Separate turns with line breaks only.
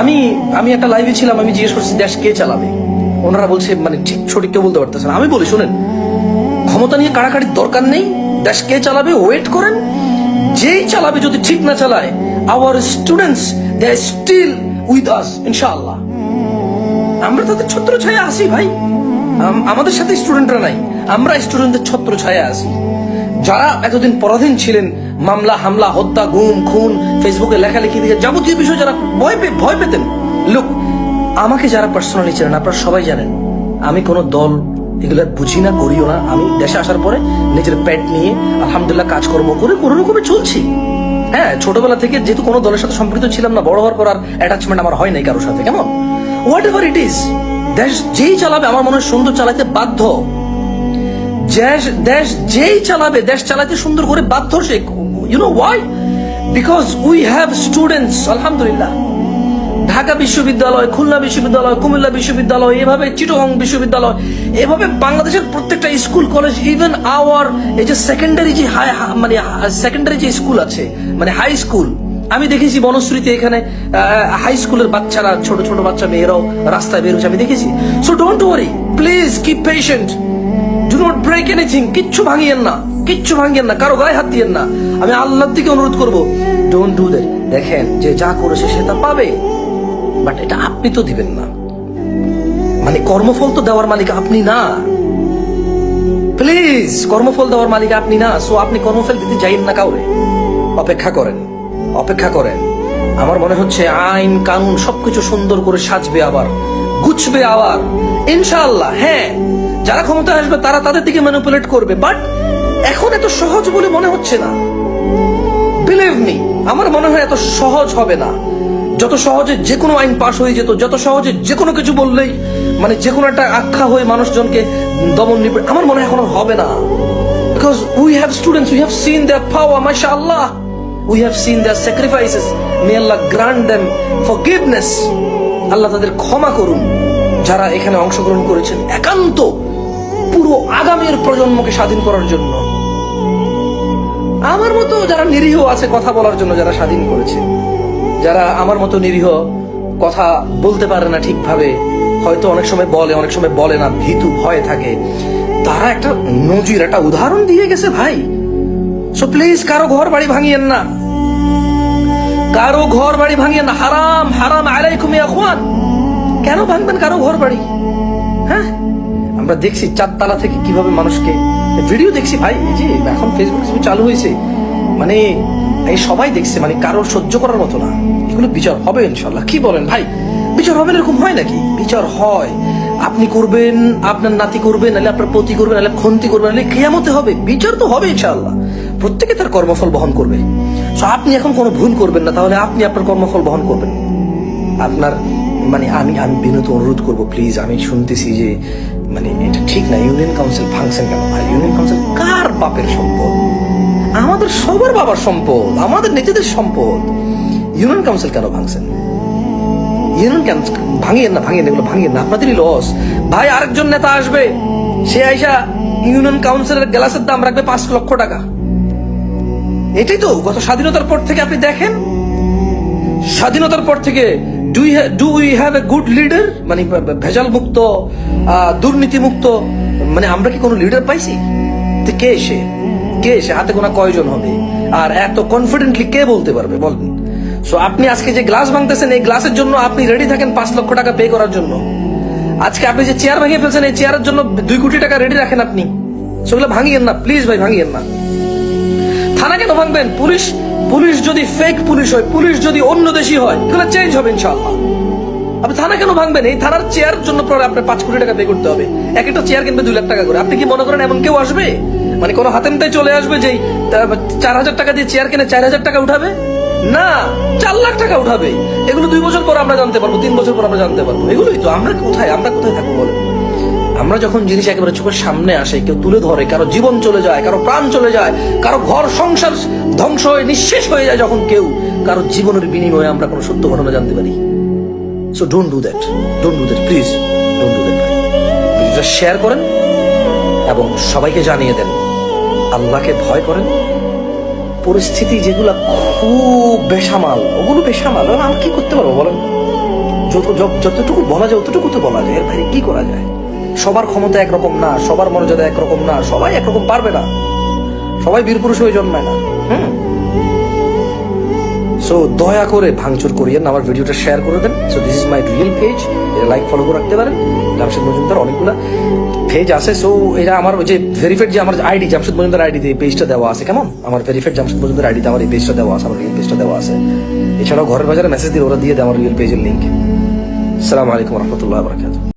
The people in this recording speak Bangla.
আমি আমি একটা লাইভে ছিলাম, আমি জিজ্ঞেস করছি, দেশ কে চালাবে? ওনারা বলছে মানে ঠিক সঠিক কেউ বলতে পারতেছে আমি বলি, শুনেন, ক্ষমতা নিয়ে কাড়াকাড়ির দরকার নেই। দেশ কে চালাবে? ওয়েট করেন। যেই চালাবে, যদি ঠিক না চালায় our students they are still with us ইনশাআল্লাহ। আমরা তাদের ছত্র ছায়া আসি ভাই আমাদের সাথে স্টুডেন্টরা নাই। আমরা স্টুডেন্টদের ছত্র ছায়া আসি যারা এতদিন পরাধীন ছিলেন, মামলা, হামলা, হত্যা, গুম, খুন, ফেসবুকে লেখালেখি দিয়ে যাবতীয় বিষয় যারা ভয় পে ভয় পেতেন, লোক, আমাকে যারা পার্সোনালি চেনেন, আপনারা সবাই জানেন, আমি কোনো দল এগুলো বুঝি না, করিও না। আমি দেশে আসার পরে নিজের পেট নিয়ে আলহামদুলিল্লাহ কাজকর্ম করে কোনো রকমে চলছি। হ্যাঁ ছোটবেলা থেকে যেহেতু কোনো দলের সাথে সম্পৃক্ত ছিলাম না, বড় হওয়ার পর আর অ্যাটাচমেন্ট আমার হয় নাই কারোর সাথে, কেমন? হোয়াট এভার ইট ইজ দেশ যেই চালাবে, আমার মনে হয় সুন্দর চালাতে বাধ্য। দেশ যেই চালাবে, দেশ চালাতে সুন্দর করে বাধ্য সে you know why because we have students আলহামদুলিল্লাহ। ঢাকা বিশ্ববিদ্যালয়, খুলনা বিশ্ববিদ্যালয়, কুমিল্লা বিশ্ববিদ্যালয়, এভাবে চিটগং বিশ্ববিদ্যালয়, এভাবে বাংলাদেশের প্রত্যেকটা স্কুল কলেজ ইভেন আওয়ার এই যে সেকেন্ডারি যে হাই মানে সেকেন্ডারি যে স্কুল আছে মানে হাই স্কুল আমি দেখেছি বনশ্রীতে এখানে হাই স্কুলের বাচ্চারা, ছোট ছোট বাচ্চা মেয়েরাও রাস্তায় বেরোচ্ছে, আমি দেখেছি। So don't worry please keep patient do not break anything কিচ্ছু ভাঙিয়েন না। কিচ্ছু ভাঙিয়েন না। কারও গায়ে হাত দিয়েন না। আমি অনুরোধ করব। ডোন্ট ডু দ্যাট দেখেন, যে যা করেছে সে তা পাবে। বাট এটা আপনি তো দিবেন না। মানে কর্মফল তো দেওয়ার মালিক আপনি না। প্লিজ কর্মফল দেওয়ার মালিক আপনি না। সো আপনি কর্মফল দিতে যাইন না কাউরে। অপেক্ষা করেন। অপেক্ষা করেন। আমার মনে হচ্ছে আইন, কানুন সবকিছু সুন্দর করে সাজবে আবার। গুছবে আবার। ইনশাআল্লাহ হ্যাঁ। যারা ক্ষমতা আসবে, তারা তাদের দিকে ম্যানিপুলেট করবে। বাট এখন এত সহজ বলে মনে হচ্ছে না। বিলিভ মি আমার মনে হয় এত সহজ হবে না। যত সহজে যে কোনো আইন পাশ হয়ে যেত, যত সহজে যে কোনো কিছু বললেই মানে যে কোনো একটা আখ্যা হয়ে মানুষজনকে দমন নিবে, আমার মনে হয় এখন হবে না। Because we have students we have seen their power মাশাআল্লাহ we have seen their sacrifices may Allah grant them forgiveness আল্লাহ তাদের ক্ষমা করুন। যারা এখানে অংশগ্রহণ করেছেন, একান্ত পুরো আগামীর প্রজন্মকে স্বাধীন করার জন্য। আমার মতো যারা নিরীহ আছে কথা বলার জন্য যারা স্বাধীন করেছে, যারা আমার মতো নিরীহ কথা বলতে পারে না ঠিকভাবে, হয়তো অনেক সময় বলে, অনেক সময় বলে না, ভীতু ভয়ে থাকে, তারা একটা নজির, একটা উদাহরণ দিয়ে গেছে ভাই। সো প্লিজ কারও ঘর বাড়ি ভাঙিয়েন না। কারও ঘর বাড়ি ভাঙিয়েন না। হারাম হারাম আলাইকুম ইয়াখওয়ান কেন ভাঙবেন কারও ঘর বাড়ি? হ্যাঁ? আমরা দেখছি চারতলা থেকে কীভাবে মানুষকে, ভিডিও দেখছি ভাই যে এখন ফেসবুক চালু হয়েছে। মানে এই সবাই দেখছে মানে কারও সহ্য করার মতো না। এগুলো বিচার হবে ইনশাল্লাহ। কি বলেন ভাই? বিচার হবে এরকম হয় নাকি? বিচার হয়। আপনি করবেন, আপনার নাতি করবেন নাহলে আপনার পতি করবেন নাহলে খন্তি করবেন নাহলে কেয়ামতে হবে। বিচার তো হবে ইনশাল্লাহ। প্রত্যেকে তার কর্মফল বহন করবে। So, আপনি এখন কোনো ভুল করবেন না, তাহলে আপনি আপনার কর্মফল বহন করবেন। আপনার মানে আমি আমি বিনত অনুরোধ করব প্লিজ আমি শুনতেছি যে মানে এটা ঠিক না ইউনিয়ন কাউন্সিল ফাংশন কেন? ভাই ইউনিয়ন কাউন্সিল কার বাপের সম্পদ? আমাদের সবার বাবার সম্পদ, আমাদের নিজেদের সম্পদ। ইউনিয়ন কাউন্সিল কেন ভাঙছেন? ইউনিয়ন কেন ভাঙিয়েন না, ভাঙিয়েন এগুলো ভাঙিয়েন না, আপনাদেরই লস ভাই, আরেকজন নেতা আসবে, সে আইসা ইউনিয়ন কাউন্সিলের গ্লাসের দাম রাখবে পাঁচ লক্ষ টাকা। এটাই তো, গত স্বাধীনতার পর থেকে আপনি দেখেন? স্বাধীনতার পর থেকে do do we have a good leader মানে ভেজাল মুক্ত দুর্নীতি মুক্ত মানে আমরা কি কোনো লিডার পাইছি? কে এসে কে এসে হাতে গোনা কয়জন হবে? আর এত কনফিডেন্টলি কে বলতে পারবে? বলেন। সো আপনি আজকে যে গ্লাস ভাঙতেছেন, এই গ্লাসের জন্য আপনি রেডি থাকেন পাঁচ লক্ষ টাকা পে করার জন্য। আজকে আপনি যে চেয়ার ভাঙিয়ে ফেলছেন, এই চেয়ারের জন্য দুই কোটি টাকা রেডি রাখেন আপনি। সেগুলো ভাঙিয়েন না প্লিজ ভাই, ভাঙিয়েন না। থানা কেন ভাঙবেন, পুলিশ পুলিশ যদি ফেক পুলিশ হয়, পুলিশ যদি অন্য দেশি হয়, তাহলে চেঞ্জ হবে ইনশাআল্লাহ। আপনি থানা কেন ভাঙবেন? এই থানার চেয়ার জন্য পরে আপনার পাঁচ কোটি টাকা পে করতে হবে। এক একটা চেয়ার কিনবে দুই লাখ টাকা করে। আপনি কি মনে করেন এমন কেউ আসবে? মানে কোনো হাতেমতাই চলে আসবে যেই চার হাজার টাকা দিয়ে চেয়ার কিনে চার হাজার টাকা উঠাবে? না, চার লাখ টাকা উঠাবে। এগুলো দুই বছর পর আমরা জানতে পারব, তিন বছর পর আমরা জানতে পারব। এগুলোই তো, আমরা কোথায় আমরা কোথায় থাকব বলেন? আমরা যখন জিনিস একেবারে চোখের সামনে আসে, কেউ তুলে ধরে, কারও জীবন চলে যায়, কারও প্রাণ চলে যায়, কারও ঘর, সংসার ধ্বংস হয়ে, নিঃশেষ হয়ে যায় যখন কেউ কারও জীবনের বিনিময়ে আমরা কোনো সত্য ঘটনা জানতে পারি। So don't do that don't do that please don't do that ভিডিওটা শেয়ার করেন এবং সবাইকে জানিয়ে দেন। আল্লাহকে ভয় করেন। পরিস্থিতি যেগুলো খুব বেসামাল, ওগুলো বেসামাল। আমরা কি করতে পারব বলেন? যত যত- যতটুকু বলা যায়, অতটুকু তো বলা যায়। এর বাইরে কি করা যায়? সবার ক্ষমতা একরকম না সবার মর্যাদা একরকম না সবাই একরকম পারবে না। সবাই বীরপুরুষ হয়ে জন্মায় না। হুম? সো দয়া করে ভাঙচুর না, আমার ভিডিওটা শেয়ার করে দেন। So this is my real page এটা লাইক ফলো করে রাখতে পারেন। জামশেদ মজুমদার অনেকগুলো পেজ আছে। সো এটা আমার ওই যে ভেরিফাইড যে আমার আইডি জামশেদ মজুমদার আইডি এই পেজটা দেওয়া আছে কেমন? আমার ভেরিফাইড জামশেদ মজুমদার আইডিতে আমার এই পেজটা দেওয়া আছে আমার রিয়েল পেজটা দেওয়া আছে। এছাড়াও ঘরের বাজারে মেসেজ দিয়ে ওরা দিয়ে দেয় আমার রিয়েল পেজের লিঙ্ক আসসালামু আলাইকুম রহমতুল্লাহ বরকাত